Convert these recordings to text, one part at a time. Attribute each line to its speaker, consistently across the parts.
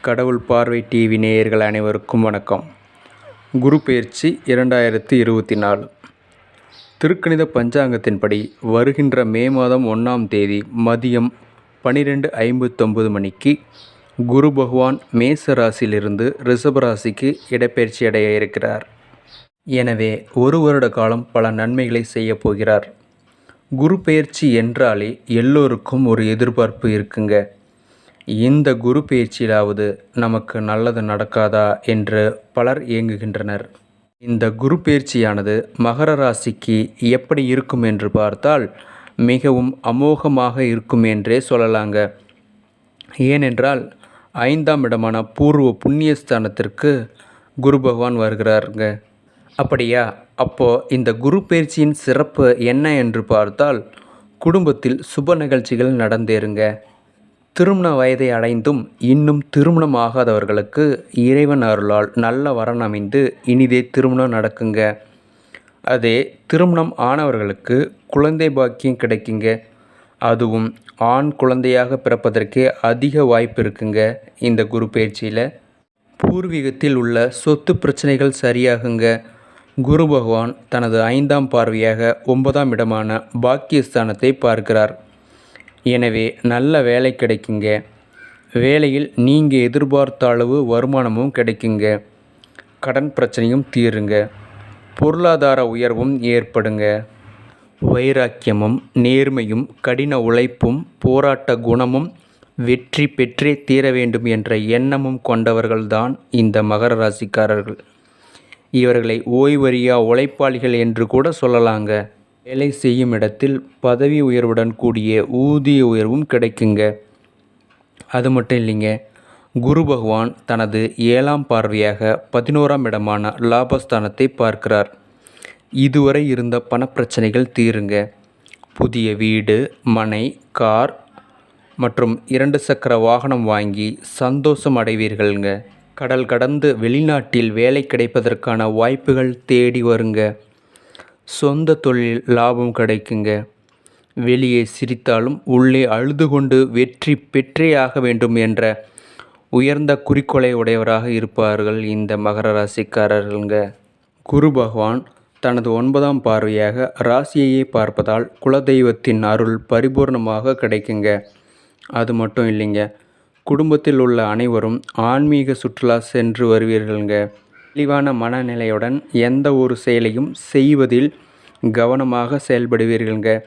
Speaker 1: கடவுள் பார்வை டிவி நேயர்கள் அனைவருக்கும் வணக்கம். குரு பயிற்சி இரண்டாயிரத்தி இருபத்தி நாலு. திருக்கணித பஞ்சாங்கத்தின்படி வருகின்ற மே மாதம் ஒன்றாம் தேதி மதியம் பன்னிரெண்டு ஐம்பத்தொம்பது மணிக்கு குரு பகவான் மேச ராசியிலிருந்து ரிஷப ராசிக்கு இடப்பெயர்ச்சி அடைய இருக்கிறார். எனவே ஒரு வருட காலம் பல நன்மைகளை செய்யப் போகிறார். குரு பயிற்சி என்றாலே எல்லோருக்கும் ஒரு எதிர்பார்ப்பு இருக்குங்க. இந்த குரு பயிற்சியிலாவது நமக்கு நல்லது நடக்காதா என்று பலர் இயங்குகின்றனர் இந்த குரு பயிற்சியானது மகர ராசிக்கு எப்படி இருக்கும் என்று பார்த்தால் மிகவும் அமோகமாக இருக்கும் என்றே சொல்லலாங்க. ஏனென்றால் ஐந்தாம் இடமான பூர்வ புண்ணியஸ்தானத்திற்கு குரு பகவான் வருகிறாருங்க. அப்படியா? அப்போது இந்த குரு பயிற்சியின் சிறப்பு என்ன என்று பார்த்தால் குடும்பத்தில் சுப நிகழ்ச்சிகள் நடந்தேறுங்க. திருமண வயதை அடைந்தும் இன்னும் திருமணம் ஆகாதவர்களுக்கு இறைவன் அருளால் நல்ல வரன் அமைந்து இனிதே திருமணம் நடக்குங்க. அதே திருமணம் ஆனவர்களுக்கு குழந்தை பாக்கியம் கிடைக்குங்க. அதுவும் ஆண் குழந்தையாக பிறப்பதற்கே அதிக வாய்ப்பு இருக்குங்க இந்த குரு பயிற்சியில். பூர்வீகத்தில் உள்ள சொத்து பிரச்சனைகள் சரியாகுங்க. குரு பகவான் தனது ஐந்தாம் பார்வையாக ஒன்பதாம் இடமான பாக்கியஸ்தானத்தை பார்க்கிறார். எனவே நல்ல வேலை கிடைக்குங்க. வேலையில் நீங்கள் எதிர்பார்த்த அளவு வருமானமும் கிடைக்குங்க. கடன் பிரச்சனையும் தீருங்க. பொருளாதார உயர்வும் ஏற்படுங்க. வைராக்கியமும் நேர்மையும் கடின உழைப்பும் போராட்ட குணமும் வெற்றி பெற்றே தீர வேண்டும் என்ற எண்ணமும் கொண்டவர்கள்தான் இந்த மகர ராசிக்காரர்கள். இவர்களை ஓய்வறியா உழைப்பாளிகள் என்று கூட சொல்லலாங்க. வேலை செய்யும் இடத்தில் பதவி உயர்வுடன் கூடிய ஊதிய உயர்வும் கிடைக்குங்க. அது மட்டும் இல்லைங்க. குரு பகவான் தனது ஏழாம் பார்வையாக பதினோராம் இடமான லாபஸ்தானத்தை பார்க்கிறார். இதுவரை இருந்த பணப்பிரச்சனைகள் தீருங்க. புதிய வீடு மனை கார் மற்றும் இரண்டு சக்கர வாகனம் வாங்கி சந்தோஷம் அடைவீர்கள்ங்க. கடல் கடந்து வெளிநாட்டில் வேலை கிடைப்பதற்கான வாய்ப்புகள் தேடி வருங்க. சொந்த தொழில் லாபம் கிடைக்குங்க. வெளியே சிரித்தாலும் உள்ளே அழுது கொண்டு வெற்றி பெற்றே ஆக வேண்டும் என்ற உயர்ந்த குறிக்கோளை உடையவராக இருப்பார்கள் இந்த மகர ராசிக்காரர்கள்ங்க. குரு பகவான் தனது ஒன்பதாம் பார்வையாக ராசியையே பார்ப்பதால் குலதெய்வத்தின் அருள் பரிபூர்ணமாக கிடைக்குங்க. அது மட்டும் இல்லைங்க. குடும்பத்தில் உள்ள அனைவரும் ஆன்மீக சுற்றுலா சென்று வருவீர்கள்ங்க. தெளிவான மனநிலையுடன் எந்த ஒரு செயலையும் செய்வதில் கவனமாக செயல்படுவீர்கள்ங்க.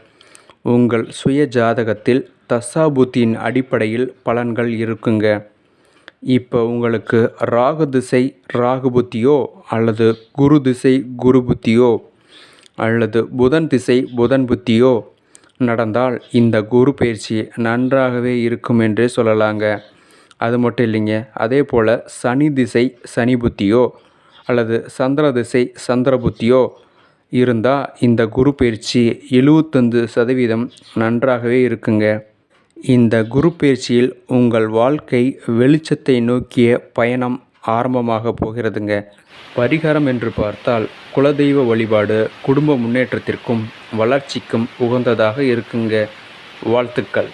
Speaker 1: உங்கள் சுய ஜாதகத்தில் தசாபுத்தியின் அடிப்படையில் பலன்கள் இருக்குங்க. இப்போ உங்களுக்கு ராகு திசை ராகு புத்தியோ அல்லது குரு திசை குரு புத்தியோ அல்லது புதன் திசை புதன் புத்தியோ நடந்தால் இந்த குரு பயிற்சி நன்றாகவே இருக்கும் என்றே சொல்லலாங்க. அது மட்டும் இல்லைங்க. அதே போல் சனி திசை சனி புத்தியோ அல்லது சந்திர திசை சந்திர புத்தியோ இருந்தால் இந்த குரு பயிற்சி எழுவத்தஞ்சு சதவீதம் நன்றாகவே இருக்குங்க. இந்த குரு பயிற்சியில் உங்கள் வாழ்க்கை வெளிச்சத்தை நோக்கிய பயணம் ஆரம்பமாக போகிறதுங்க. பரிகாரம் என்று பார்த்தால் குலதெய்வ வழிபாடு குடும்ப முன்னேற்றத்திற்கும் வளர்ச்சிக்கும் உகந்ததாக இருக்குங்க. வாழ்த்துக்கள்.